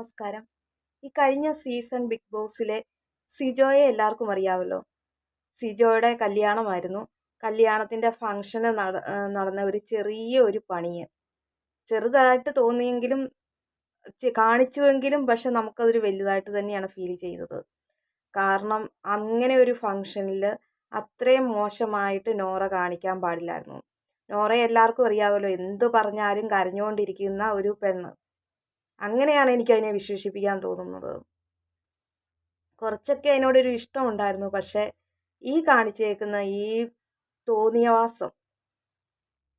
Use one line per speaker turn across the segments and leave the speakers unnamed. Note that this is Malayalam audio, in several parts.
നമസ്കാരം. ഈ കഴിഞ്ഞ സീസൺ ബിഗ് ബോസിലെ സിജോയെ എല്ലാവർക്കും അറിയാമല്ലോ സിജോയുടെ കല്യാണമായിരുന്നു. കല്യാണത്തിന്റെ ഫംഗ്ഷന് നട നടന്ന ഒരു ചെറിയ ഒരു പണിയ്. ചെറുതായിട്ട് തോന്നിയെങ്കിലും കാണിച്ചുവെങ്കിലും പക്ഷെ നമുക്കതൊരു വലുതായിട്ട് തന്നെയാണ് ഫീൽ ചെയ്തത്. കാരണം അങ്ങനെ ഒരു ഫംഗ്ഷനിൽ അത്രയും മോശമായിട്ട് നോറ കാണിക്കാൻ പാടില്ലായിരുന്നു. നോറയെ എല്ലാവർക്കും അറിയാമല്ലോ എന്ത് പറഞ്ഞാലും കരഞ്ഞുകൊണ്ടിരിക്കുന്ന ഒരു പെണ്ണ്. അങ്ങനെയാണ് എനിക്ക് അതിനെ വിശേഷിപ്പിക്കാൻ തോന്നുന്നത്. കുറച്ചൊക്കെ അതിനോടൊരു ഇഷ്ടമുണ്ടായിരുന്നു. പക്ഷേ ഈ കാണിച്ചേക്കുന്ന ഈ തോന്നിയവാസം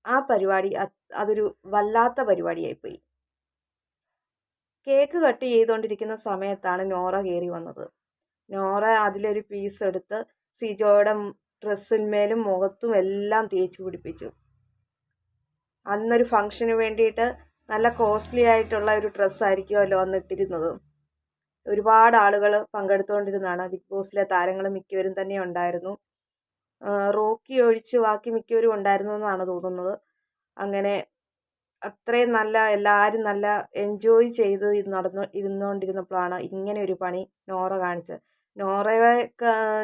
ആ പരിപാടി അതൊരു വല്ലാത്ത പരിപാടിയായിപ്പോയി. കേക്ക് കട്ട് ചെയ്തുകൊണ്ടിരിക്കുന്ന സമയത്താണ് നോറ കയറി വന്നത്. നോറ അതിലൊരു പീസ് എടുത്ത് സിജോയുടെ ഡ്രസ്സിന്മേലും മുഖത്തും എല്ലാം തേച്ച് പിടിപ്പിച്ചു. അന്നൊരു ഫംഗ്ഷന് വേണ്ടിയിട്ട് നല്ല കോസ്റ്റ്ലി ആയിട്ടുള്ള ഒരു ഡ്രസ്സായിരിക്കുമല്ലോ അന്ന് ഇട്ടിരുന്നത് ഒരുപാട് ആളുകൾ പങ്കെടുത്തുകൊണ്ടിരുന്നതാണ് ബിഗ് ബോസിലെ താരങ്ങൾ മിക്കവരും തന്നെ ഉണ്ടായിരുന്നു. റോക്കി ഒഴിച്ച് ബാക്കി മിക്കവരും ഉണ്ടായിരുന്നു എന്നാണ് തോന്നുന്നത്. അങ്ങനെ അത്രയും നല്ല എല്ലാവരും നല്ല എൻജോയ് ചെയ്ത് നടന്നു ഇരുന്നുകൊണ്ടിരുന്നപ്പോഴാണ് ഇങ്ങനെ ഒരു പണി നോറ കാണിച്ചത്. നോറയെ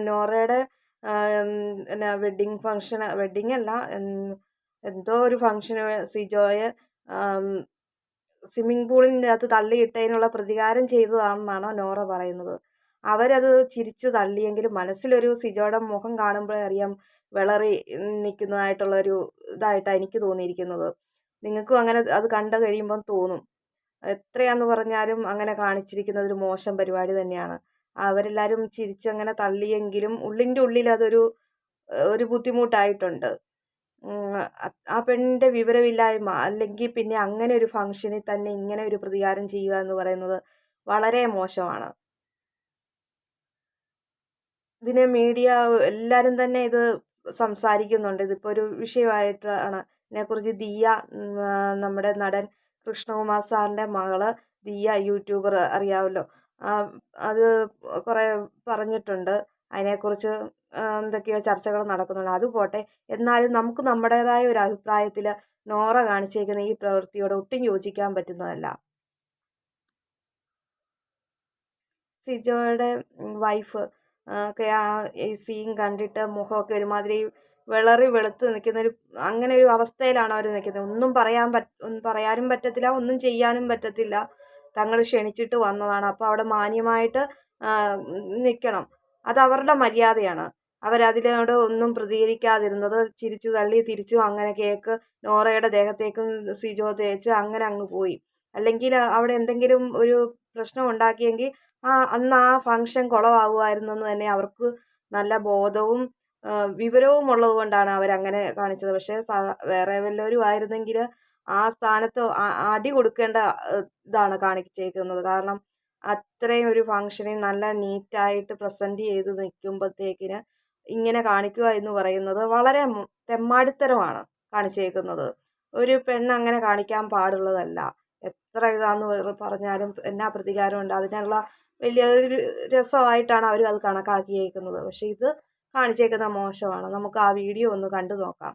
നോറയുടെ പിന്നെ വെഡ്ഡിങ് ഫങ്ഷൻ വെഡ്ഡിങ് അല്ല എന്തോ ഒരു ഫങ്ഷന് സിജോയെ സ്വിമ്മിംഗ് പൂളിന്റെ അകത്ത് തള്ളിയിട്ടതിനുള്ള പ്രതികാരം ചെയ്തതാണെന്നാണ് നോറ പറയുന്നത്. അവരത് ചിരിച്ച് തള്ളിയെങ്കിലും മനസ്സിലൊരു സിജോയുടെ മുഖം കാണുമ്പോഴേ അറിയാം വിളറി നിൽക്കുന്നതായിട്ടുള്ളൊരു ഇതായിട്ടാണ് എനിക്ക് തോന്നിയിരിക്കുന്നത്. നിങ്ങൾക്കും അങ്ങനെ അത് കണ്ടു കഴിയുമ്പം തോന്നും. എത്രയാന്ന് പറഞ്ഞാലും അങ്ങനെ കാണിച്ചിരിക്കുന്നത് ഒരു മോശം പരിപാടി തന്നെയാണ്. അവരെല്ലാവരും ചിരിച്ചങ്ങനെ തള്ളിയെങ്കിലും ഉള്ളിന്റെ ഉള്ളിൽ അതൊരു ഒരു ബുദ്ധിമുട്ടായിട്ടുണ്ട്. ആ പെണ്ണിന്റെ വിവരമില്ലായ്മ അല്ലെങ്കിൽ പിന്നെ അങ്ങനെ ഒരു ഫംഗ്ഷനിൽ തന്നെ ഇങ്ങനെ ഒരു പ്രതികാരം ചെയ്യുക എന്ന് പറയുന്നത് വളരെ മോശമാണ്. ഇതിനെ മീഡിയ എല്ലാവരും തന്നെ ഇത് സംസാരിക്കുന്നുണ്ട്. ഇതിപ്പോൾ ഒരു വിഷയമായിട്ടാണ്. ഇതിനെക്കുറിച്ച് ദിയ നമ്മുടെ നടൻ കൃഷ്ണകുമാർ സാറിന്റെ മകൾ ദിയ യൂട്യൂബർ അറിയാമല്ലോ അത് കുറേ പറഞ്ഞിട്ടുണ്ട്. അതിനെക്കുറിച്ച് എന്തൊക്കെയോ ചർച്ചകൾ നടക്കുന്നുണ്ട്. അത് പോട്ടെ. എന്നാലും നമുക്ക് നമ്മുടേതായ ഒരു അഭിപ്രായത്തിൽ നോറ കാണിച്ചേക്കുന്ന ഈ പ്രവൃത്തിയോട് ഒട്ടും യോജിക്കാൻ പറ്റുന്നതല്ല. സിജോയുടെ വൈഫ് ഒക്കെ ആ ഈ സീൻ കണ്ടിട്ട് മുഖമൊക്കെ ഒരുമാതിരി വിളറി വെളുത്ത് നിൽക്കുന്ന ഒരു അങ്ങനെ ഒരു അവസ്ഥയിലാണ് അവർ നിൽക്കുന്നത്. ഒന്നും പറയാൻ പറ്റ പറയാനും പറ്റത്തില്ല ഒന്നും ചെയ്യാനും പറ്റത്തില്ല. തങ്ങൾ ക്ഷണിച്ചിട്ട് വന്നതാണ്. അപ്പോൾ അവിടെ മാന്യമായിട്ട് നിൽക്കണം അത് അവരുടെ മര്യാദയാണ്. അവരതിനോട് ഒന്നും പ്രതികരിക്കാതിരുന്നത് ചിരിച്ചു തള്ളി തിരിച്ചു അങ്ങനെ കേക്ക് നോറയുടെ ദേഹത്തേക്കും സിജോ തേച്ച് അങ്ങനെ അങ്ങ് പോയി. അല്ലെങ്കിൽ അവിടെ എന്തെങ്കിലും ഒരു പ്രശ്നം ഉണ്ടാക്കിയെങ്കിൽ ആ അന്ന് ആ ഫംഗ്ഷൻ കുളമാകുമായിരുന്നെന്ന് തന്നെ അവർക്ക് നല്ല ബോധവും വിവരവും ഉള്ളത് കൊണ്ടാണ് അവരങ്ങനെ കാണിച്ചത്. പക്ഷേ വേറെ വല്ലവരും ആയിരുന്നെങ്കിൽ ആ സ്ഥാനത്ത് അടി കൊടുക്കേണ്ട ഇതാണ് കാണിച്ചേക്കുന്നത്. കാരണം അത്രയും ഒരു ഫംഗ്ഷനിൽ നല്ല നീറ്റായിട്ട് പ്രസന്റ് ചെയ്ത് നിൽക്കുമ്പോഴത്തേക്കിന് ഇങ്ങനെ കാണിക്കുക എന്ന് പറയുന്നത് വളരെ തെമ്മാടിത്തരമാണ് കാണിച്ചേക്കുന്നത്. ഒരു പെണ്ണ് അങ്ങനെ കാണിക്കാൻ പാടുള്ളതല്ല. എത്ര ഇതാന്ന് പറഞ്ഞാലും എന്നാ പ്രതികാരമുണ്ട് അതിനുള്ള വലിയ രസമായിട്ടാണ് അവർ അത് കണക്കാക്കിയേക്കുന്നത്. പക്ഷേ ഇത് കാണിച്ചേക്കുന്നത് മോശമാണ്. നമുക്ക് ആ വീഡിയോ ഒന്ന് കണ്ടു നോക്കാം.